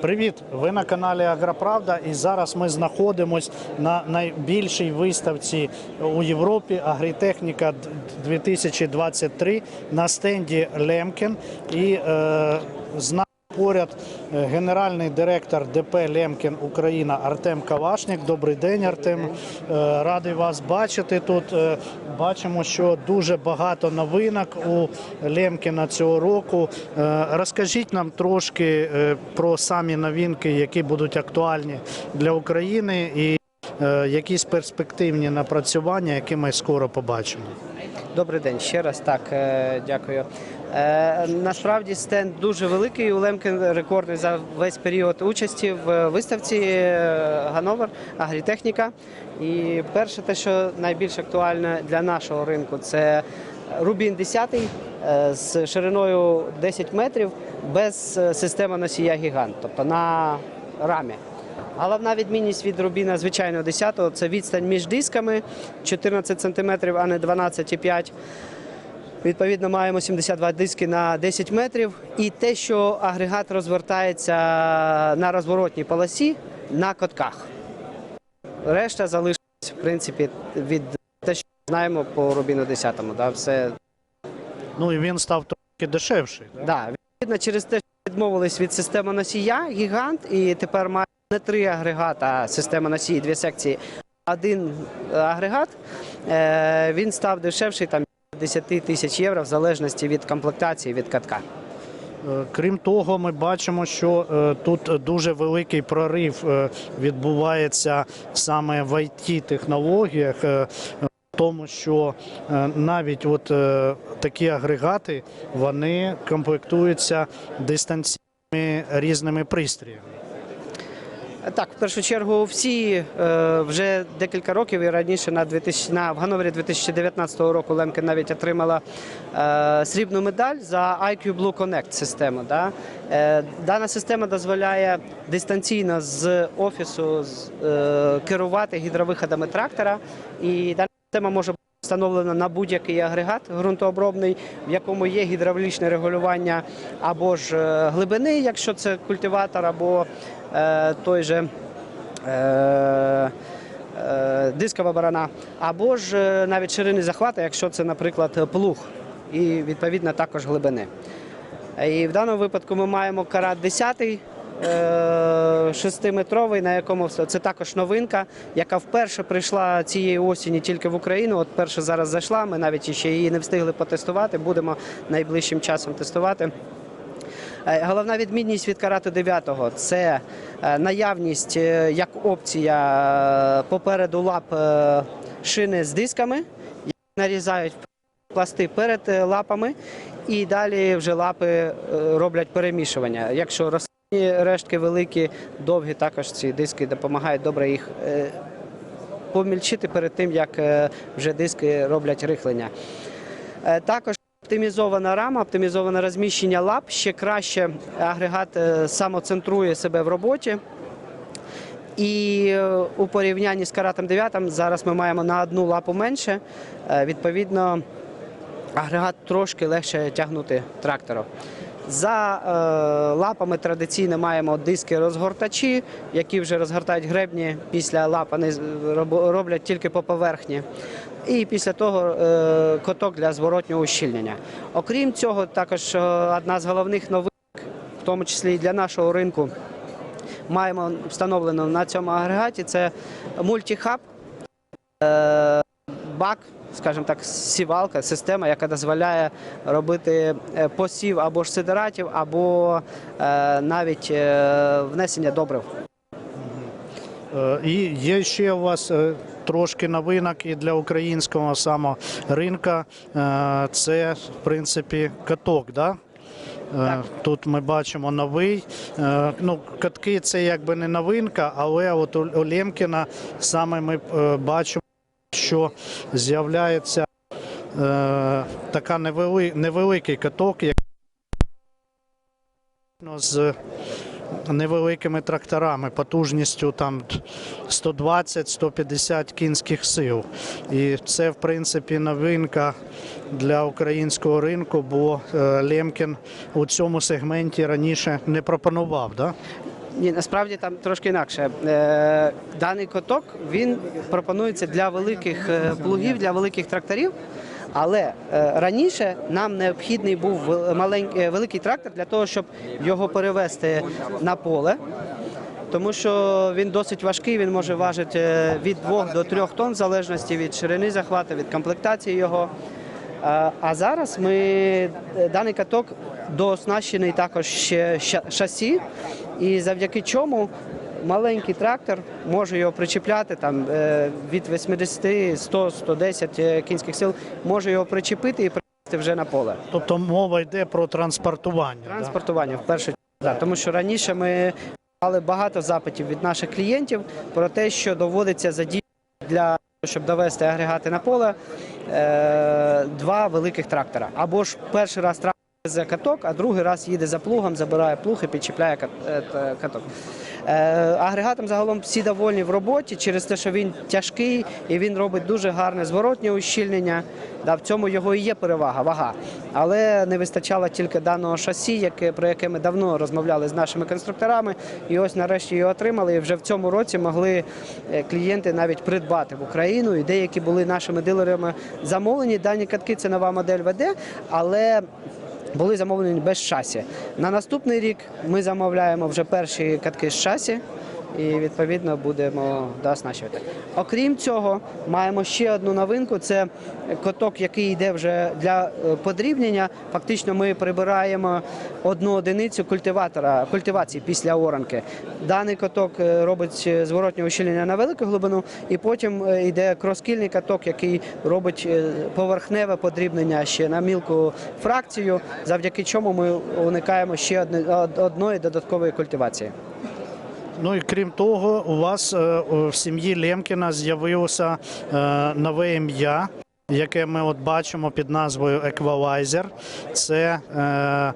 Привіт! Ви на каналі Агроправда, і зараз ми знаходимось на найбільшій виставці у Європі Агрітехніка 2023 на стенді Лемкен І е, поряд е, генеральний директор ДП Лемкін Україна Артем Кавашник. Добрий день, Артем. Е, радий вас бачити тут. Е, бачимо, що дуже багато новинок у Лемкіна цього року. Розкажіть нам трошки про самі новинки, які будуть актуальні для України, і якісь перспективні напрацювання, які ми скоро побачимо. Добрий день ще раз. Так, дякую. Е, насправді стенд дуже великий. У Лемкін рекордний за весь період участі в виставці е, Гановер Агрітехніка. І перше, те, що найбільш актуальне для нашого ринку, це Рубін 10 е, з шириною 10 метрів без е, системи носія гігант, тобто на рамі. Головна відмінність від рубіна звичайного 10-го – це відстань між дисками 14 см, а не 12,5 Відповідно, маємо 72 диски на 10 метрів. І те, що агрегат розвертається на розворотній полосі на котках. Решта залишилась, в принципі, від те, що знаємо по рубіну 10-му. Да, все Ну і він став трохи дешевший. да? Да, відповідно, через те, що відмовились від системи носія, гігант, і тепер має не три агрегата, а система носії, дві секції, один е, агрегат. Е, він став дешевший там 10 тисяч євро в залежності від комплектації від катка. Е, Крім того, ми бачимо, що е, тут дуже великий прорив е, відбувається саме в it технологіях тому, що навіть от такі агрегати вони комплектуються дистанційними різними пристроями. Так, в першу чергу, всі е, вже декілька років і раніше на 2000, на в Гановері 2019 року Лемке навіть отримала е, срібну медаль за IQ Blue Connect систему. Да? Е, дана система дозволяє дистанційно з офісу керувати гідровиходами трактора, і дана система може бути встановлена на будь-який агрегат ґрунтообробний, в якому є гідравлічне регулювання або ж глибини, якщо це культиватор, або той же. Е, е, Дискова барана, або ж е, навіть ширини захвату, якщо це, наприклад, плуг, і відповідно також глибини. І в даному випадку ми маємо карат 10 шестиметровий, на якому все- це також новинка, яка вперше прийшла цієї осені тільки в Україну. От перше зараз зайшла. Ми навіть ще її не встигли потестувати. Будемо найближчим часом тестувати. Е, Головна відмінність від карату 9 – це е, наявність е, як опція попереду лап шини з дисками, які нарізають пласти перед лапами, і далі вже лапи роблять перемішування. Якщо рослинні рештки великі, довгі, також ці диски допомагають добре їх помільчити перед тим, як вже диски роблять рихлення. Також оптимізована рама, оптимізоване розміщення лап. Ще краще агрегат е, самоцентрує себе в роботі. І е, у порівнянні з каратом 9 зараз ми маємо на одну лапу менше. Е, Відповідно, агрегат трошки легше тягнути трактором. За е, лапами традиційно маємо диски-розгортачі, які вже розгортають гребні після лап, вони роблять тільки по поверхні. І після того е, коток для зворотнього ущільнення. Окрім цього, також е, одна з головних новинок, в тому числі і для нашого ринку, маємо встановлено на цьому агрегаті це мультихаб, е, бак, скажімо так, сівалка, система, яка дозволяє робити посів або ж сидератів, або навіть внесення добрив. І є ще у вас трошки новинок і для українського самого ринка. Е, Це, в принципі, каток, да? Е, Так. Тут ми бачимо новий. Е, Ну, катки це якби не новинка, але от у Лємкіна саме ми бачимо, що з'являється е, така невели, невеликий каток, як з невеликими тракторами потужністю там 120-150 кінських сил. І це, в принципі, новинка для українського ринку, бо е, Лемкін у цьому сегменті раніше не пропонував. Да? Ні, насправді там трошки інакше. Е, Даний коток він пропонується для великих е, плугів, для великих тракторів. Але е, раніше нам необхідний був маленький, е, великий трактор для того, щоб його перевести на поле. Тому що він досить важкий, він може важити е, від 2 до 3 тонн, в залежності від ширини захвату, від комплектації його. А зараз ми даний каток дооснащений також ще шасі, і завдяки чому маленький трактор може його причіпляти там е, від 80, 100, 110 е, кінських сил, може його причепити і привезти вже на поле. Тобто мова йде про транспортування. да? Транспортування в першу чергу. Да, тому що раніше ми мали багато запитів від наших клієнтів про те, що доводиться задіяти для того, щоб довести агрегати на поле е, два великих трактора. Або ж перший раз трактор за каток, а другий раз їде за плугом, забирає плуг і підчіпляє кат- е, каток. Е, агрегатом загалом всі довольні в роботі через те, що він тяжкий і він робить дуже гарне зворотнє ущільнення. Да, в цьому його і є перевага, вага. Але не вистачало тільки даного шасі, яке, про яке ми давно розмовляли з нашими конструкторами. І ось нарешті його отримали. І вже в цьому році могли е, клієнти навіть придбати в Україну. І деякі були нашими дилерами замовлені. Дані катки це нова модель ВД, але були замовлені без шасі. На наступний рік ми замовляємо вже перші катки з шасі. І відповідно будемо дооснащувати. Окрім цього, маємо ще одну новинку: це коток, який йде вже для е, подрібнення. Фактично, ми прибираємо одну одиницю культиватора культивації після оранки. Даний коток е, робить е, зворотнє ущільнення на велику глибину, і потім йде кроскільний каток, який робить поверхневе подрібнення ще на мілку фракцію, завдяки чому ми уникаємо ще одної додаткової культивації. Ну і крім того, у вас е, в сім'ї Лемкіна з'явилося е, нове ім'я. Яке ми от бачимо під назвою Equalizer. Це, е,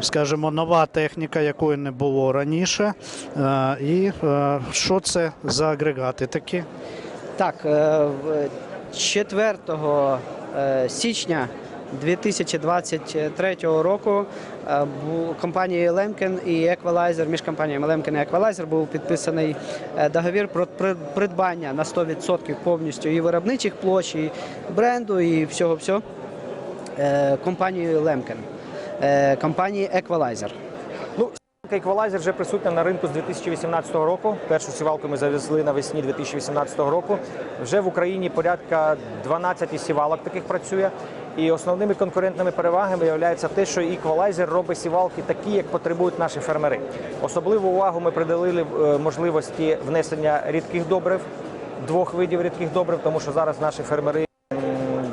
скажімо, нова техніка, якої не було раніше. І що це за агрегати такі? Так, е, 4 е, січня 2023 року е, компанією Лемкен і Equalizer, між компаніями Лемкен і Equalizer був підписаний е, договір про придбання на 100% повністю і виробничих площ, і бренду, і всього-всього е, компанією Лемкен, компанії Equalizer. Ну, Equalizer вже присутня на ринку з 2018 року. Першу сівалку ми завезли навесні 2018 року. Вже в Україні порядка 12 сівалок таких працює. І основними конкурентними перевагами є те, що Equalizer робить сівалки такі, як потребують наші фермери. Особливу увагу ми приділили е, можливості внесення рідких добрив, двох видів рідких добрив, тому що зараз наші фермери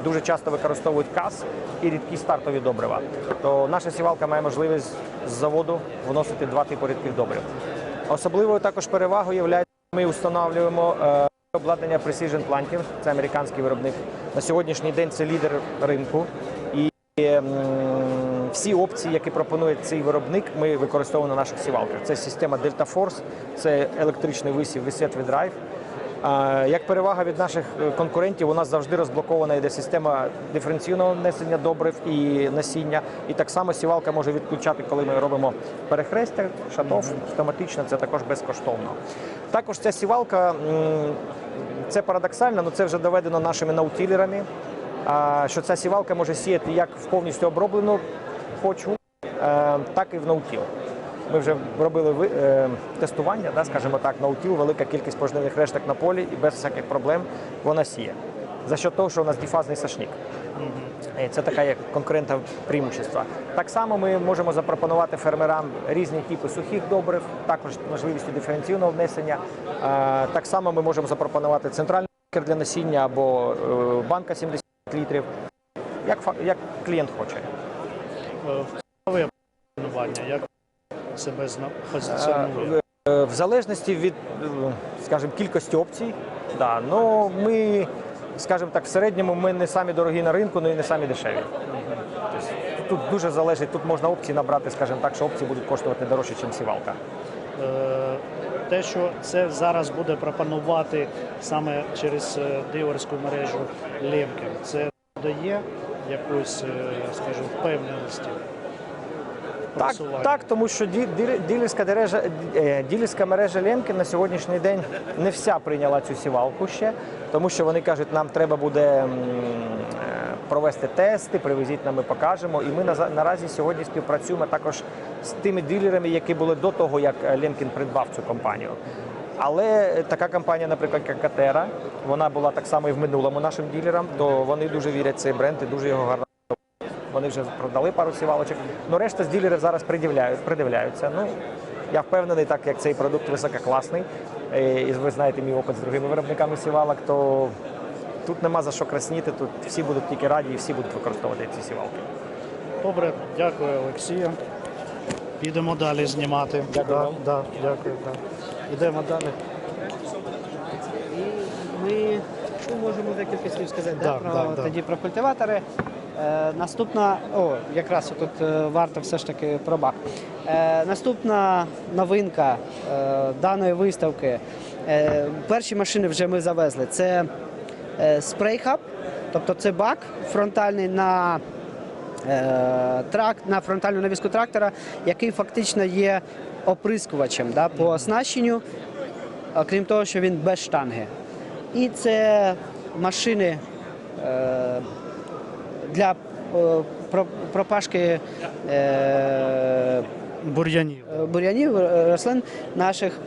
дуже часто використовують каз і рідкі стартові добрива. То наша сівалка має можливість з заводу вносити два типи рідких добрив. Особливою також перевагою є, ми встановлюємо е, обладнання Precision Planting, це американський виробник. На сьогоднішній день це лідер ринку. І всі опції, які пропонує цей виробник, ми використовуємо на наших сівалках. Це система Delta Force, це електричний висів Reset Drive. А, Як перевага від наших е, конкурентів, у нас завжди розблокована йде система диференційного внесення добрив і насіння. І так само сівалка може відключати, коли ми робимо перехрестя, шатов автоматично, це також безкоштовно. Також ця сівалка, це парадоксально, але це вже доведено нашими наутілерами, що ця сівалка може сіяти як в повністю оброблену почву, е, так і в наутіл. Ми вже робили е, тестування, скажімо так, наутіл, велика кількість пожнивних решток на полі і без всяких проблем вона сіє. За що того, що у нас діфазний сашник. Е, Це така як конкурента преимущества. Так само ми можемо запропонувати фермерам різні типи сухих добрив, також можливістю диференційного внесення. Так само ми можемо запропонувати центральний для насіння або е, банка 70 літрів, як, як клієнт хоче. Нове планування, як себе позиціонує? Е, В залежності від, скажімо, кількості опцій, да, ну, ми, скажімо так, в середньому ми не самі дорогі на ринку, але і не самі дешеві. Тобто, тут дуже залежить, тут можна опції набрати, скажімо так, що опції будуть коштувати дорожче, ніж сівалка. Е, те, що це зараз буде пропонувати саме через е, дилерську мережу Лемкін, це дає якусь, е, скажімо, впевненості. Так, так, тому що ді- ділі- ділерська мережа, е, мережа Ленки на сьогоднішній день не вся прийняла цю сівалку ще, тому що вони кажуть, нам треба буде е, провести тести, привезіть нам, ми покажемо. І ми наразі сьогодні співпрацюємо також з тими ділерами, які були до того, як е, Ленкін придбав цю компанію. Але така компанія, наприклад, як Катера, вона була так само і в минулому нашим ділерам, то вони дуже вірять в цей бренд і дуже його гарно. Вони вже продали пару сівалочок. Ну, решта з ділерів зараз придивляють, придивляються. Ну, я впевнений, так як цей продукт висококласний, е, і ви знаєте мій опит з другими виробниками сівалок, то тут нема за що красніти, тут всі будуть тільки раді і всі будуть використовувати ці сівалки. Добре, дякую, Олексію. Підемо далі знімати. Дякую да. Да, дякую. Да. Ідемо далі. І ми ну, можемо декілька слів сказати да, Да, про, да, да. тоді про культиватори. Е, наступна, о, якраз тут е, варто все ж таки про бак. Е, наступна новинка даної виставки. Перші машини вже ми завезли. Це спрейхаб, тобто це бак фронтальний на трак на фронтальну навіску трактора, який фактично є оприскувачем да, по оснащенню, окрім того, що він без штанги. І це машини для е, пропашки е, Бур'янів. е, бур'янів, рослин наших,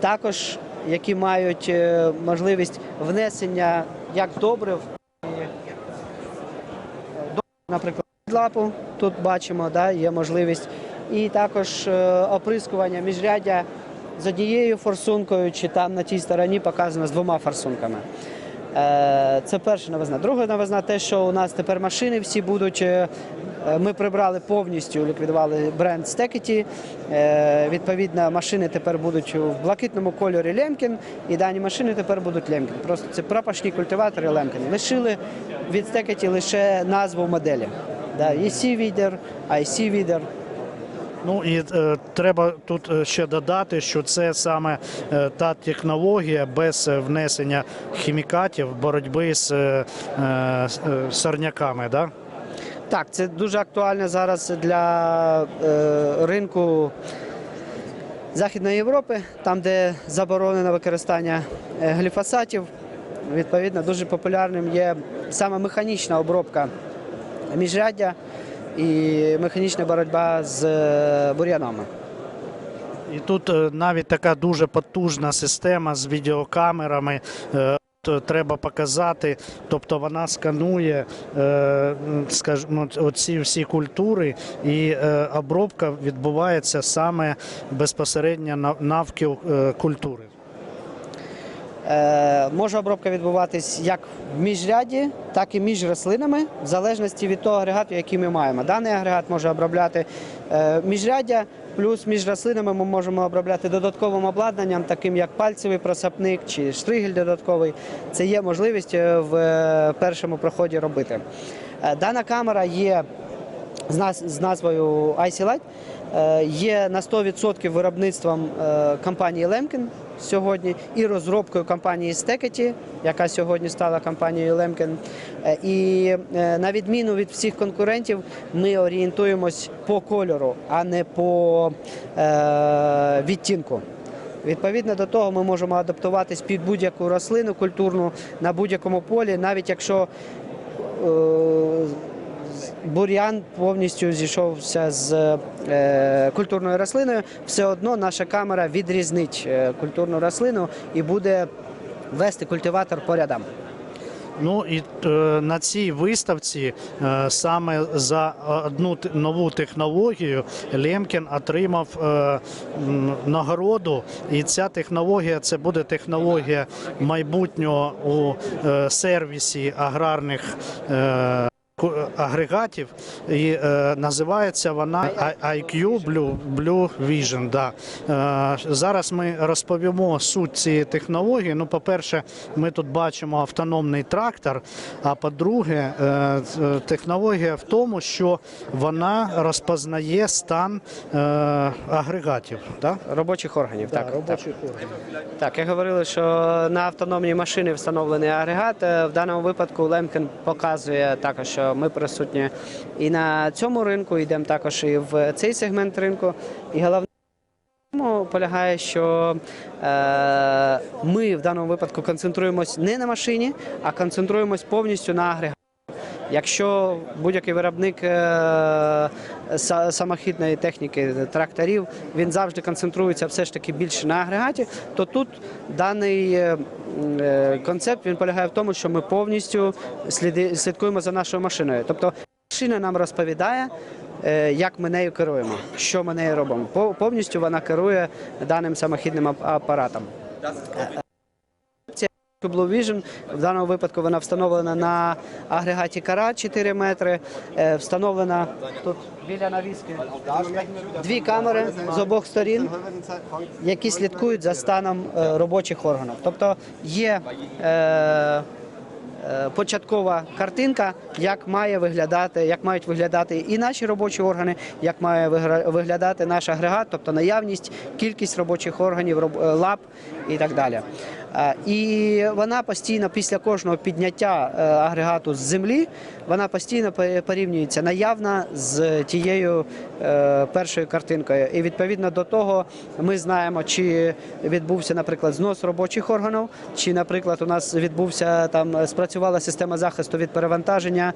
також які мають можливість внесення як добрив, наприклад, лапу тут бачимо, да, є можливість, і також оприскування міжряддя з однією форсункою, чи там на тій стороні показано з двома форсунками. Е, Це перша новизна. Друга новизна те, що у нас тепер машини всі будуть. е, е, Ми прибрали повністю, ліквідували бренд Стекеті. Відповідно, машини тепер будуть в блакитному кольорі Лемкін, і дані машини тепер будуть Лемкін. Просто це пропашні культиватори Лемкін. Лишили від Стекеті лише назву моделі. Да, EC Відер, IC Відер. Ну і е, треба тут е, ще додати, що це саме е, та технологія без е, внесення хімікатів боротьби з е, е, е, сорняками. Да? Так, це дуже актуально зараз для е, ринку Західної Європи, там, де заборонено використання гліфосатів. Відповідно, дуже популярним є саме механічна обробка міжряддя і механічна боротьба з е, бур'янами. І тут е, навіть така дуже потужна система з відеокамерами. е, Треба показати, тобто вона сканує, скажімо, оці всі культури, і обробка відбувається саме безпосередньо на- навкіл культури. Е, може обробка відбуватись як в міжряді, так і між рослинами, в залежності від того агрегату, який ми маємо. Даний агрегат може обробляти е, міжряддя, плюс між рослинами ми можемо обробляти додатковим обладнанням, таким як пальцевий просапник чи штригель додатковий. Це є можливість е, в першому проході робити. Дана камера є з, назвою IC Light е, є на 100% виробництвом е, компанії Lemkin сьогодні і розробкою компанії Stekety, яка сьогодні стала компанією Lemkin. Е, І на відміну від всіх конкурентів, ми орієнтуємось по кольору, а не по відтінку. Відповідно до того, ми можемо адаптуватись під будь-яку рослину культурну на будь-якому полі, навіть якщо бур'ян повністю зійшовся з е, культурною рослиною, все одно наша камера відрізнить е, культурну рослину і буде вести культиватор по рядам. Ну і е, на цій виставці е, саме за одну нову технологію Лемкін отримав е, нагороду. І ця технологія це буде технологія майбутнього у е, сервісі аграрних. Е, агрегатів і е, називається вона IQ Blue, Blue Vision. Да. Е, зараз ми розповімо суть цієї технології. Ну, по-перше, ми тут бачимо автономний трактор. А по-друге, е, е, технологія в тому, що вона розпознає стан е, агрегатів. Да? Робочих органів. Да, так, так. робочих органів. Так, як говорили, що на автономній машині встановлений агрегат. Е, В даному випадку Лемкін показує також, що ми присутні і на цьому ринку, йдемо також і в цей сегмент ринку. І головне полягає, що е, ми в даному випадку концентруємось не на машині, а концентруємось повністю на агрегаті. Якщо будь-який виробник е, самохідної техніки тракторів він завжди концентрується все ж таки більше на агрегаті, то тут даний е, концепт він полягає в тому, що ми повністю слідкуємо за нашою машиною. Тобто машина нам розповідає, е, як ми нею керуємо, що ми нею робимо. По- Повністю вона керує даним самохідним апаратом. Blue Vision. В даному випадку вона встановлена на агрегаті Кара 4 метри. Е, Встановлена тут біля навіски дві камери з обох сторін, які слідкують за станом е, робочих органів. Тобто є е, е, початкова картинка, як має виглядати, як мають виглядати і наші робочі органи, як має виглядати наш агрегат, тобто наявність, кількість робочих органів, лап і так далі. Е, І вона постійно після кожного підняття е, агрегату з землі, вона постійно порівнюється наявна з тією е, першою картинкою. І відповідно до того ми знаємо, чи відбувся, наприклад, знос робочих органів, чи, наприклад, у нас відбувся там спрацювала система захисту від перевантаження,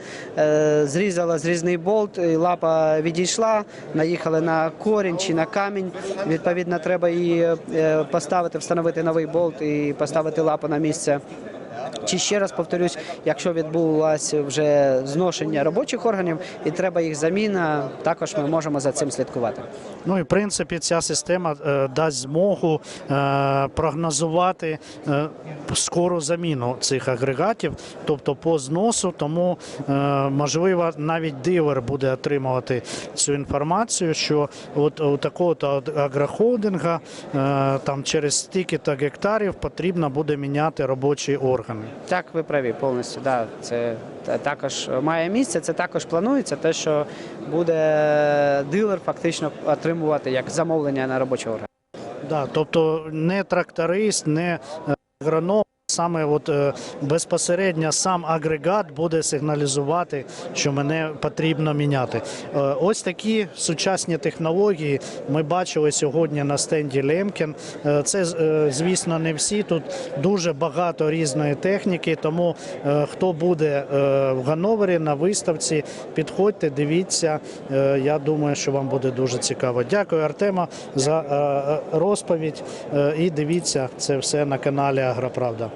зрізала зрізний болт, лапа відійшла, наїхали на корінь чи на камінь. Відповідно, треба її поставити, встановити новий болт і поставити лапу на місце. Чи ще раз повторюсь, якщо відбулося вже зношення робочих органів і треба їх заміна, також ми можемо за цим слідкувати. Ну і в принципі ця система е, дасть змогу е, прогнозувати е, скору заміну цих агрегатів, тобто по зносу. Тому можливо навіть дилер буде отримувати цю інформацію, що от у такого то агрохолдинга там через стільки то гектарів потрібно буде міняти робочі органи. Так, ви праві повністю. Да, це також має місце. Це також планується. Те, що буде дилер фактично отримувати як замовлення на робочого. Да, тобто не тракторист, не е, агроном. Саме от е, безпосередньо сам агрегат буде сигналізувати, що мене потрібно міняти. Е, ось такі сучасні технології ми бачили сьогодні на стенді Лемкін. Е, це, звісно, не всі. Тут дуже багато різної техніки. Тому хто буде в Ганновері на виставці, підходьте, дивіться. Я думаю, що вам буде дуже цікаво. Дякую, Артема, за розповідь. І дивіться це все на каналі Агроправда.